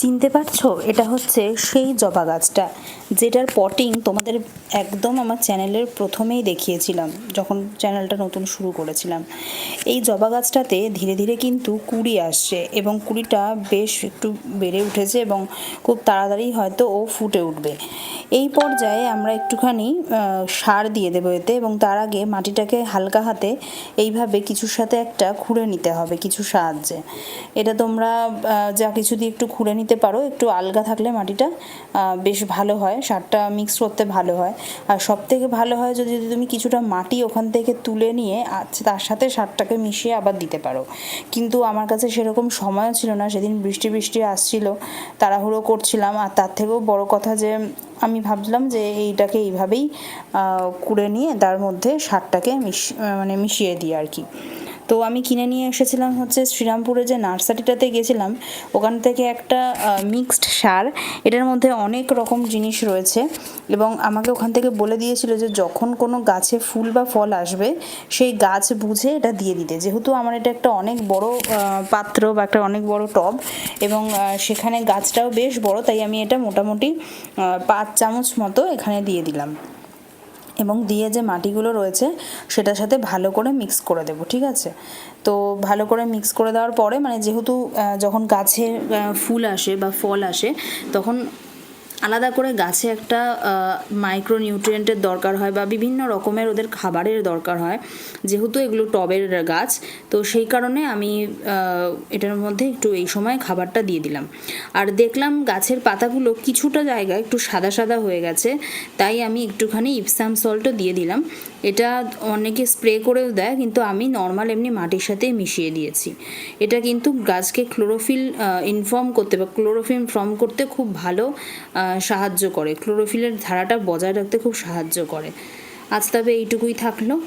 চিনতে পারছ? এটা হচ্ছে সেই জবা গাছটা, যেটার পটিং তোমাদের একদম আমার চ্যানেলের প্রথমেই দেখিয়েছিলাম, যখন চ্যানেলটা নতুন শুরু করেছিলাম। এই জবা গাছটাতে ধীরে ধীরে কিন্তু কুড়ি আসছে এবং কুড়িটা বেশ একটু বেড়ে উঠেছে এবং খুব তাড়াতাড়ি হয়তো ও ফুটে উঠবে। এই পর্যায়ে আমরা একটুখানি সার দিয়ে দেবো এতে এবং তার আগে মাটিটাকে হালকা হাতে এইভাবে কিছুর সাথে একটা খুঁড়ে নিতে হবে, কিছু সাহায্যে। এটা তোমরা যা কিছু দিয়ে একটু খুঁড়ে নিতে পারো, একটু আলগা থাকলে মাটিটা বেশ ভালো হয়, সারটা মিক্স করতে ভালো হয়। আর সব থেকে ভালো হয় যদি তুমি কিছুটা মাটি ওখান থেকে তুলে নিয়ে তার সাথে সারটাকে মিশিয়ে আবার দিতে পারো। কিন্তু আমার কাছে সেরকম সময়ও ছিল না, সেদিন বৃষ্টি বৃষ্টি আসছিল, তাড়াহুড়ো করছিলাম, আর তার থেকেও বড় কথা যে, আমি ভাবলাম যে এইটাকে এইভাবেই কুড়ে নিয়ে তার মধ্যে সারটাকে মিশ মানে মিশিয়ে দিই আর কি। তো আমি কিনে নিয়ে এসেছিলাম হচ্ছে শ্রীরামপুরে যে নার্সারিটাতে গেছিলাম, ওখান থেকে একটা মিক্সড সার। এটার মধ্যে অনেক রকম জিনিস রয়েছে এবং আমাকে ওখান থেকে বলে দিয়েছিল যে যখন কোনো গাছে ফুল বা ফল আসবে, সেই গাছ বুঝে এটা দিয়ে দিতে। যেহেতু আমার এটা একটা অনেক বড় পাত্র বা একটা অনেক বড় টব এবং সেখানে গাছটাও বেশ বড়, তাই আমি এটা মোটামুটি পাঁচ চামচ মতো এখানে দিয়ে দিলাম। এবং দিয়ে যে মাটিগুলো রয়েছে সেটার সাথে ভালো করে মিক্স করে দেবো, ঠিক আছে? তো ভালো করে মিক্স করে দেওয়ার পরে মানে যেহেতু যখন গাছে ফুল আসে বা ফল আসে, তখন আলাদা করে গাছে একটা মাইক্রো নিউট্রিয়েন্টের দরকার হয় বা বিভিন্ন রকমের ওদের খাবারের দরকার হয়। যেহেতু এগুলো টবের গাছ, তো সেই কারণে আমি এটার মধ্যে একটু এই সময় খাবারটা দিয়ে দিলাম। আর দেখলাম গাছের পাতাগুলো কিছুটা জায়গায় একটু সাদা সাদা হয়ে গেছে, তাই আমি একটুখানি ইপসাম সল্টও দিয়ে দিলাম। এটা অনেকে স্প্রে করেও দেয়, কিন্তু আমি নর্মাল এমনি মাটির সাথেই মিশিয়ে দিয়েছি। এটা কিন্তু গাছকে ক্লোরোফিল ইনফর্ম করতে বা ক্লোরোফিল ফর্ম করতে খুব ভালো সাহায্য করে। ক্লোরোফিলের ধারাটা বজায় রাখতে খুব সাহায্য করে। আজ তবে এইটুকুই থাকল।